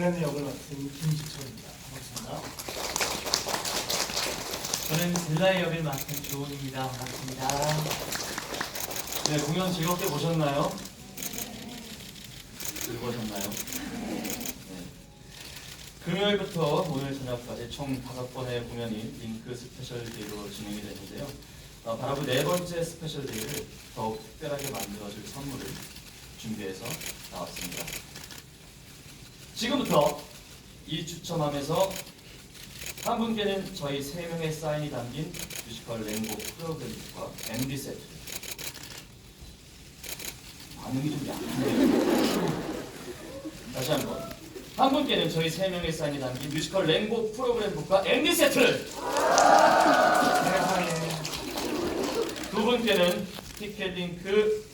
벨렌의 역을 맡은 김지철입니다. 반갑습니다. 저는 젤라의 역을 맡은 조은입니다. 반갑습니다. 네, 공연 즐겁게 보셨나요? 즐거우셨나요? 네. 금요일부터 오늘 저녁까지 총 다섯 번의 공연이 링크 스페셜 데이로 진행이 되는데요. 어, 바로 그네 번째 스페셜 데이를 더욱 특별하게 만들어줄 선물을 준비해서 나왔습니다. 지금부터 이 추첨함에서 한 분께는 저희 세 명의 사인이 담긴 뮤지컬 랭고 프로그램과 MD 세트 반응이 좀 약한데요. 다시 한 번. 한 분께는 저희 세 명의 사인이 담긴 뮤지컬 랭고 프로그램북과 MD 세트를 세상에 두 분께는 티켓 링크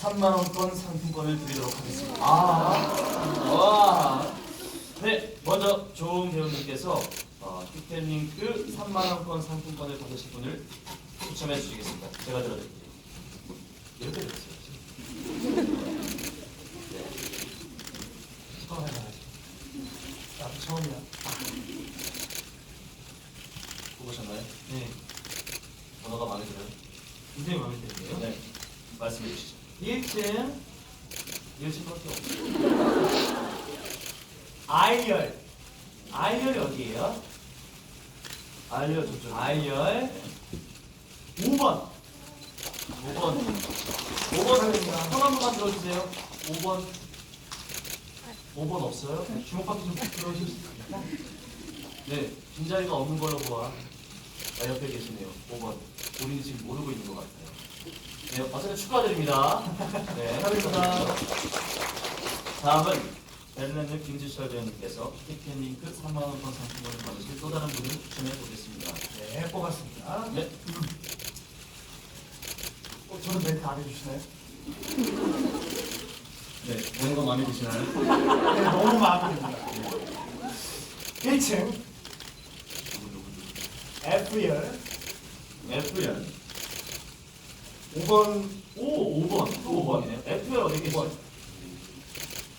3만 원권 상품권을 드리도록 하겠습니다. 아, 와. 네, 먼저 조은 배우님께서 어, 티켓 링크 3만 원권 상품권을 받으실 분을 추첨해 주시겠습니다. 제가 들어드릴게요. 이렇게. 처음 해봐야지. 나도 처음이야. 보셨나요? 네, 번호가 마음에 들어요? 굉장히 마음에 드는데요. 네. 말씀해 주시죠. 1층 1층밖에 없어요. I열. I열이 어디예요? 알려줬죠. I열 5번. 5번. 5번 손한 번만 들어주세요. 5번. 5번 없어요? 주먹밖에 좀 들어주실 수 있을까? 네. 빈자리가 없는 걸로 보아. 나 옆에 계시네요. 5번. 본인이 지금 모르고 있는 것 같아요. 네. 어쨌든 축하드립니다. 네. 축하드립니다. 다음은 벨렌느 김지철 배우님께서 티켓링크 3만원 권 상품권을 받으실 또 다른 분을 추천해 보겠습니다. 네, 뽑았습니다. 네. 어, 저는 멘트 안 해주시나요? 네. 오는 거 마음에 드시나요? 네, 너무 마음에 듭니다. 1층 누구, 누구, 누구. F열 F열. 5번 오, 5번. 5번이네요. F열 어디 계시죠?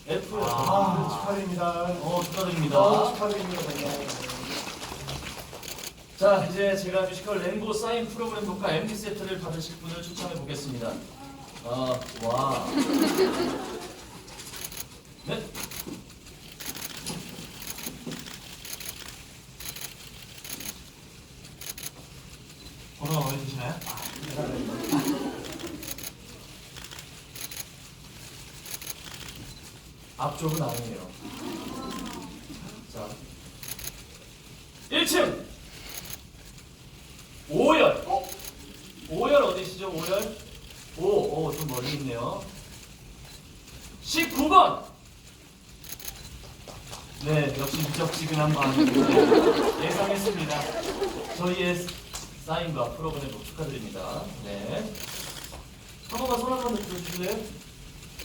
F열. 아, 축하드립니다. 어, 아, 축하드립니다. 축하드립니다. 정말. 자, 이제 제가 뮤지컬 랭고 사인 프로그램 녹화 MD 세트를 받으실 분을 추천해 보겠습니다. 아, 와. 네. 번호가 마음에 드시나요? 앞쪽은 아니에요. 자, 1층 5열. 어? 5열 어디시죠? 5열? 5, 오, 좀 멀리 있네요. 19번. 네, 역시 미적지근한 마음입니다. 예상했습니다. 저희의 사인과 프로그램 도 축하드립니다. 네. 한 번만 손 한번 들어주실래요?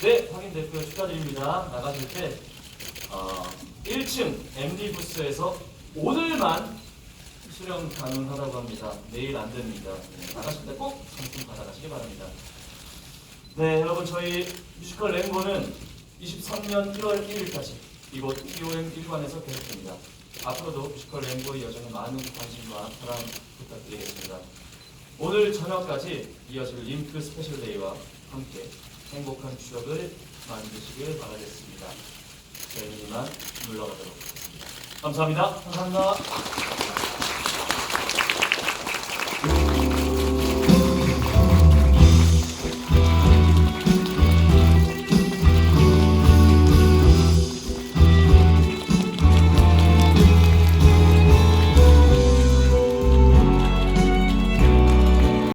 네, 확인 됐고요. 축하드립니다. 나가실 때 어, 1층 MD 부스에서 오늘만 수령 가능하다고 합니다. 내일 안 됩니다. 네, 나가실 때 꼭 상품 받아가시기 바랍니다. 네, 여러분 저희 뮤지컬 랭고는 23년 1월 1일까지 이곳 POM 1관에서 계속됩니다. 앞으로도 뮤지컬 랭고의 여정에 많은 관심과 사랑 부탁드리겠습니다. 오늘 저녁까지 이어질 링크 스페셜 데이와 함께 행복한 추억을 만드시길 바라겠습니다. 저희는 이만 물러가도록 하겠습니다. 감사합니다. 감사합니다.